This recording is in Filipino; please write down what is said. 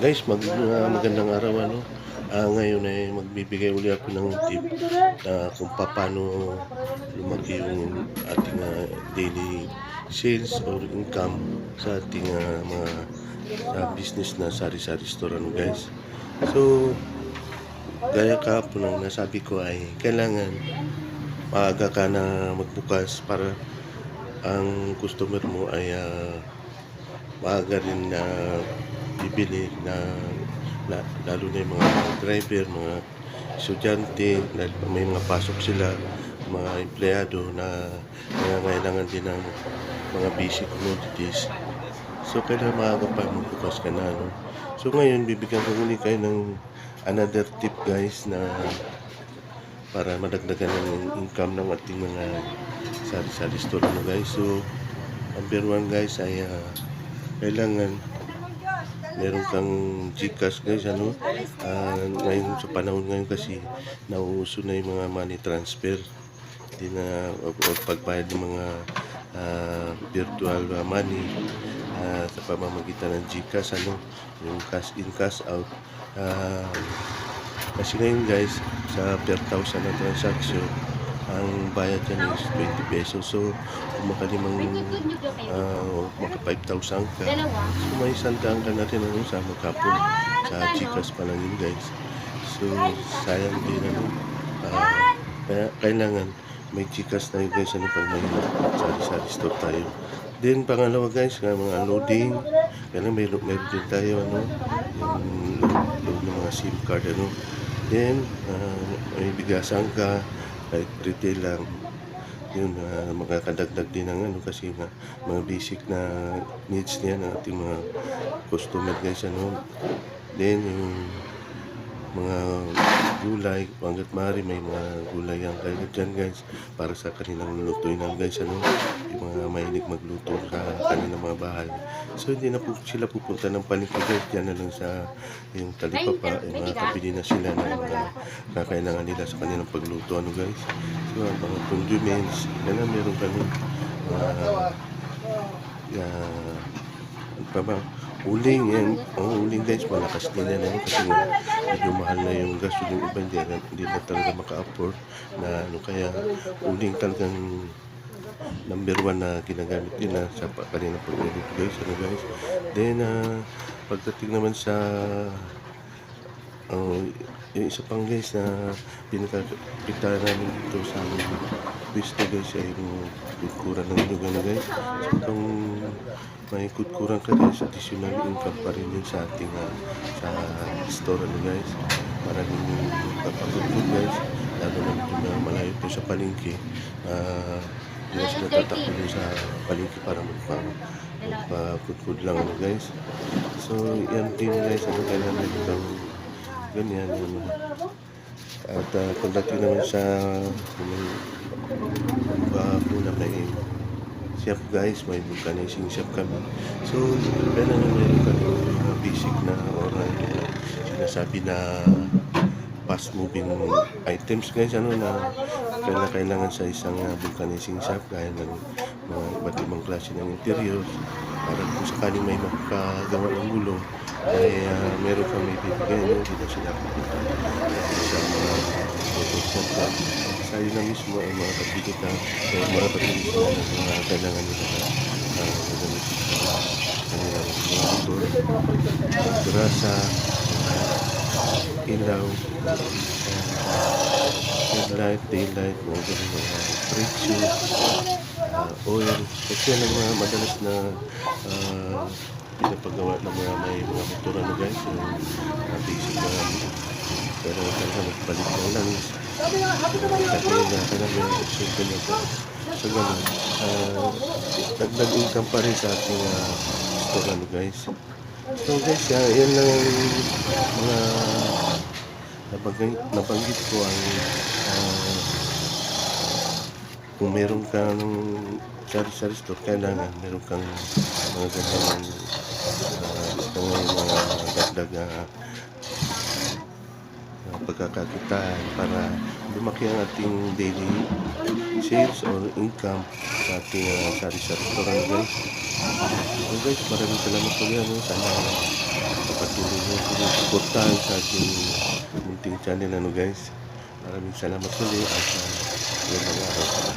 Guys, mag, uh, magandang araw ano. Ah, ngayon ay magbibigay uli ako ng tip na kung paano lumaki yung ating ah, daily sales or income sa ating ah, mga ah, business na sari-sari store ano guys. So, gaya kahapon ang nasabi ko ay kailangan maaga ka na magbukas para ang customer mo ay ah, maaga rin na bibili na, la- lalo na yung mga driver, mga estudyante, dahil may mga pasok sila, mga empleyado na nangangailangan din ng mga basic commodities. So, kailangan maaga pa magbukas ka na. No? So, ngayon, bibigyan ko muli kayo ng another tip guys na para madagdagan ng income ng ating mga sari-sari store ano guys. So, number one guys ay ah, kailangan meron kang Gcash guys ano? Ah, ngayon sa panahon ngayon kasi nauuso na yung mga money transfer. Hindi na o, pagbayad ng mga ah, virtual ah, money ah, sa pamamagitan ng Gcash ano? Yung cash in cash out. Ah, kasi ngayon guys sa per thousand na transaction ang bayad dyan is 20 pesos so kung makalimang uh, maka 5,000 ka. So may sandaan ka na rin ano, sa magkapon. Sa Gcash pa lang yun guys. So sayang din ano. Ah, kaya kailangan may Gcash na yun guys ano pag may sari-sari store tayo. Then pangalawa guys, nga mga loading. Kailangan may meron din tayo ano, yung load ng mga SIM card ano. Then ah, may bigasan ka, like retail lang. Yun uh, makakadagdag din ng ano kasi nga mga basic na needs niya ng ating mga customer guys ano. Then yung mga gulay hanggat maaari may mga gulay ang kayo dyan guys. Para sa kanilang lutuin ng guys ano? Yung mga mahilig magluto sa kanilang mga bahay. So hindi na po sila pupunta ng palengke guys. Dyan na lang sa yung talipapa yung mga kabili na sila ng mga kakailangan nila sa kanilang pagluto ano guys. So ang mga condiments kailangan meron kami uh, uh, ano pa ba uling yan ang uling guys malakas din yan ano, kasi nga medyo mahal na yung gasto yung iba hindi, na- hindi na talaga maka-afford na ano. Kaya uling talagang number one na ginagamit nila sa pa- kanilang pag-edit guys ano guys. Then ah, pagdating naman sa Oh, yung isa pang guys na pinakakita namin dito sa aming pwesto guys ay yung kutkuran ng na guys. So kung may kutkuran ka guys, additional income pa rin yun sa ating ah, sa store ano guys. Yung kapagkutkud guys, lalo na medyo na malayo po sa palengke. Ah, hindi na sila tatakbo dun sa palengke para magpa magpa-kutkud lang ano guys. So yan din guys, ano kailangan kang ganyan yun. At uh, pagdating naman sa kahapon na may shop guys, may vulcanizing shop kami. So, kailangan meron kami mga basic na or uh, sinasabi na fast moving items guys ano na kailangan sa isang uh, vulcanizing shop gaya ng mga iba't ibang klase ng interiors para kung sakaling may makagawa ng gulong ay uh, meron kami bibigyan hindi na sila pupunta sa mga auto shop na sa yun na mismo ay mga kapigit na ay mga kapigit na mga kailangan nila na uh, gagamitin sa kanilang mga motor grasa ilaw uh, headlight, daylight, mga ganun mga shoes, uh, oil. Kasi yan ang mga madalas na uh, pinapagawa ng mga may mga motor ano guys, yung uh, basic na pero talaga magbalik ng langis. Kasi na yung simple na ito. So ganun, uh, dagdag income pa rin sa ating uh, store guys. So guys, uh, yan lang ang mga nabanggit, nabanggit ko ang ah, kung meron kang sari-sari store, kailangan meron kang mga ganyan uh, yung mga dagdag uh, pagkakakitaan para lumaki ang ating daily sales or income sa ating uh, sari-sari store guys. So guys, maraming salamat po yan. Sana kapatuloy nyo suportahan sa ating munting channel ano guys. Maraming salamat ulit at uh, magandang araw.